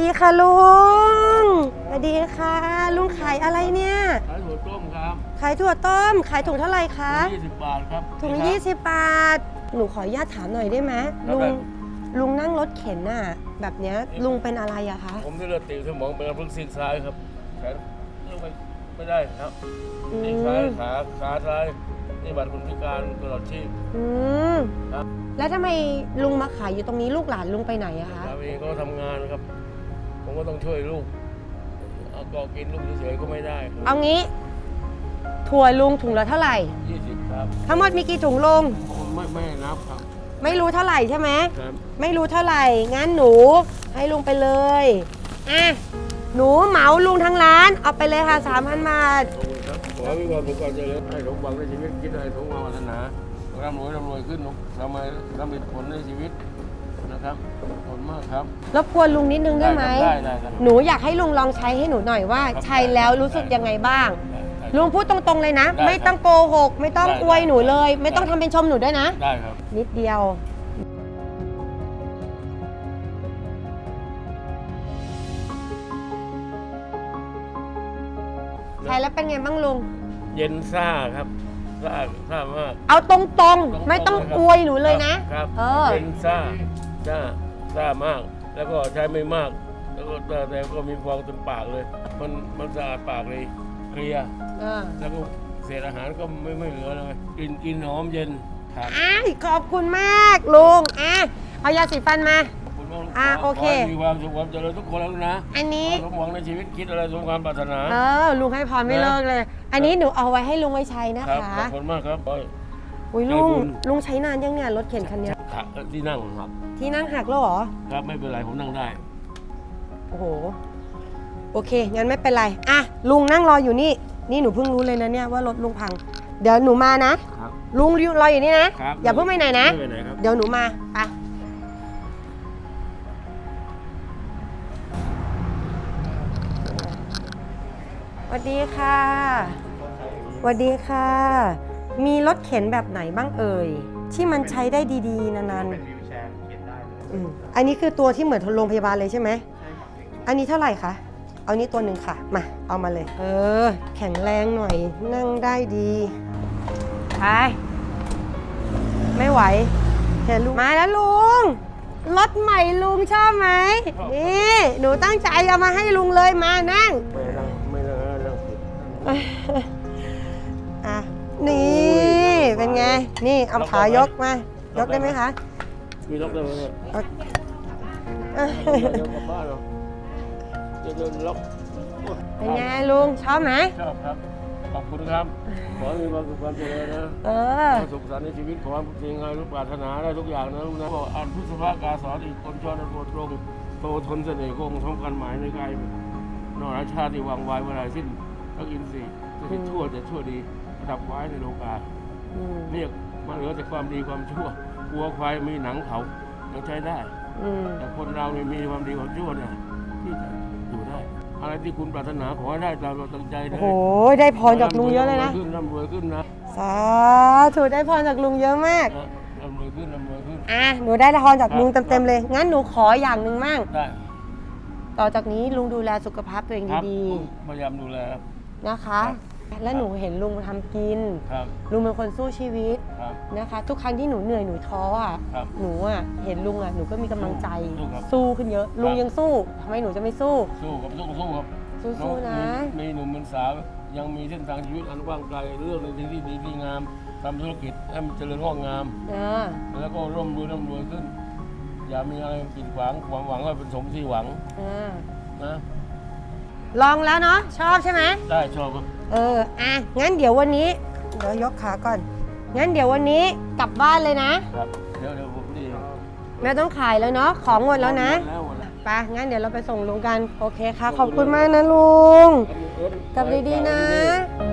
ดีค่ะลุงสวัสดีค่ะ ลุงขายอะไรเนี่ย ขายถั่วต้มครับ ขายถั่วต้ม ขายถุงเท่าไหร่คะยี่สิบบาทครับถุงนี่ยี่ครับสิบบาท หนูขออนุญาตถามหน่อยได้ไหมครับลุงได้ลุงนั่งรถเข็นน่ะ แบบเนี้ยลุงเป็นอะไรอะคะ ผมได้เลือดตีบสมองเป็นอัมพฤกษ์ซีกซ้ายครับแขนลงไปไม่ได้ครับอืซีกซ้ายมขาขาซ้ายนี่บัตรคนพิการตลอดชีพอืมครับแล้วทำไมลุงมาขายอยู่ตรงนี้ลูกหลานลุงไปไหนอะคะสามีก็ทำงานครับ ผมก็ต้องช่วยลูกเอาก็กินลูกเฉยๆก็ไม่ได้คเอารับงี้ ถั่วลุงถุงละเท่าไหร่ ยี่สิบครับทั้งหมดมีกี่ถุงลุงผมไม่ไม่นับครับไม่รู้เท่าไหร่ใช่ไหม ครับไม่รู้เท่าไหร่งั้นหนูให้ลุงไปเลย อะ หนูเหมาลุงทั้งร้าน เอาไปเลยค่ะสามพันบาท ขอบคุณครับขอให้มีความสุขความเจริญให้สมหวังในชีวิตคิดอะไรสมหวังวัฒนาร่ำรวยร่ำรวยขึ้นทำไมทำเป็นผลในชีวิต นะครับขอบคุณมากครับ รบกวนลุงนิดนึงได้ไหม ได้ได้ครับหนูอยากให้ลุงลองใช้ให้หนูหน่อยว่าครับใช้แล้วรู้สึกยังไงบ้าง ได้ได้ลุงพูดตรงๆเลยนะ ได้ครับไม่ต้องโกหก ไม่ต้องได้อวยหนูเลย ได้ ไม่ต้องได้ทำเป็นชมหนูด้วยนะ ได้ครับ นิดเดียว ใช้แล้วเป็นไงบ้างลุง เย็นซ่าครับซ่าซ่ามาก เอาตรงตรงๆๆไม่ต้องเลยครับอวยหนูเลยนะ ครับเออ เย็นซ่า ซ่าซ่ามาก แล้วก็ใช้ไม่มาก แล้วก็แต่แต่ก็มีฟองเต็มปากเลย มันมันสะอาดปากเลยเคลียร์เออแล้วก็เศษอาหารก็ไม่ไม่เหลือเลยกลินกินหอมเย็นครับอ้ายขอบคุณมากลุงอะเอายาสีฟันมา ขอบคุณมากอะขโอเค ขให้มีความสุขความเจริญทุกคนแล้วนะอันนี้ สมหวังในชีวิตคิดอะไรสมความปรารถนา เออลุงให้พรไม่นะเลิกเลย อันนี้หนูเอาไว้ให้ลุงไว้ใช้นะครัคะ ขอบคุณมากครับโอ้ยอุ้ยลุงใจบุญลุงใช้นานยังเนี่ยรถเข็นคันเนี้ยขาที่นั่งครับ ที่นั่งหักแล้วเหรอ ครับไม่เป็นไรผมนั่งได้ โอ้โห โอเค งั้นไม่เป็นไร อะ ลุงนั่งรออยู่นี่ นี่หนูเพิ่งรู้เลยนะเนี่ยว่ารถลุงพัง เดี๋ยวหนูมานะ ครับ ลุงรออยู่นี่นะ ครับอย่าเพิ่งไปไหนนะ ไม่ไปไหนครับ เดี๋ยวหนูมาไปสวัสดีค่ะสวัสดีค่ะ มีรถเข็นแบบไหนบ้างเอ่ย ที่มันใช้ได้ดีๆ นานเป็นวิวแชร์เขียนได้เลยๆอืมอันนี้คือตัวที่เหมือนโรงพยาบาลเลยใช่ไหม ใช่ครับอันนี้เท่าไหร่คะ เอานี้ตัวหนึ่งค่ะ มา เอามาเลย เออ แข็งแรงหน่อย นั่งได้ดีไปไม่ไหวเห็นลุงมาแล้วลุง รถใหม่ลุงชอบไหม นี่ หนูตั้งใจเอามาให้ลุงเลยมานั่ง ไม่นั่งไม่นั่งนั่งผิดอะนี่ เป็นไง นี่เอาขายกมา ยกได้ไหมคะมีล็อกได้ไหมเนี่ยเอาเดี๋ยวกลับบ้านเหรอจะเดินล็อกเป็นไงลุงชอบไหมชอบครับ ขอบคุณครับ ขอให้มีความสุขความเจริญนะเออความสุขสันต์ในชีวิตขอให้สิ่งอะไรรู้ปรารถนาได้ทุกอย่างนะลูกนะบอกอ่านพุทธภากาสอนอีกคนชอนโปรตรงโตทนเสน่ห์คงทำกันหมายในกายนอราชาติวางไว้เวลาสิ้นพระอินทรีย์จะคิดชั่วจะชั่วดีประดับไว้ในโลกาอืม เรียกมาเหลือแต่ความดีความชั่ววัวควายมีหนังเขายังใช้ได้อืมแต่คนเรานี่มีความดีความชั่วเนี่ยที่จะอยู่ได้ อะไรที่คุณปรารถนาขอให้ได้ตามเราตั้งใจเลโอ้ยโหได้พรจากลุงเยอะเลยนะร่ำรวขึ้นร่ำรวยขึ้นนะสาธุได้พรจากลุงเยอะมากนะร่ำรวยขึ้นร่ำรวยขึ้นอะหนูได้พรจากลุงเต็มๆเลย งั้นหนูขออย่างหนึ่งมั่งได้ต่อจากนี้ลุงดูแลสุขภาพตัวเองครับดีพยายามดูแลครับๆนะคะครับ และหนูเห็นลุงทำกิน ครับลุงเป็นคนสู้ชีวิตครับ นะคะ ทุกครั้งที่หนูเหนื่อยหนูท้ออะครับหนูอะเห็นลุงอะหนูก็มีกำลังใจสู้ครับสู้ขึ้นเยอะ ลุงยังสู้ทำไมหนูจะไม่สู้ สู้กับสู้สู้ครับสู้ๆนะ มีมีหนุ่มเป็นสาวยังมีเส้นทางชีวิตอันกว้างไกลเรื่องในสิ่งที่ดีที่งามทำธุรกิจให้มันเจริญงอกงาม เออ แล้วก็ร่ำรวยร่ำรวยขึ้น อย่ามีอะไรปิดขวางความหวังให้เป็นสมที่หวังเออ นะ ลองแล้วเนาะชอบใช่ไหม ได้ชอบครับ เออ อะ งั้นเดี๋ยววันนี้ เดี๋ยวยกขาก่อน งั้นเดี๋ยววันนี้กลับบ้านเลยนะครับเดี๋ยวเดี๋ยวผมดีไม่ต้องขายแล้วเนาะ ของหมดแล้วนะหมดแล้วหมดแล้วไปงั้นเดี๋ยวเราไปส่งลุงกัน โอเคค่ะ ขอบคุณมากนะลุง กลับดีๆนะเอ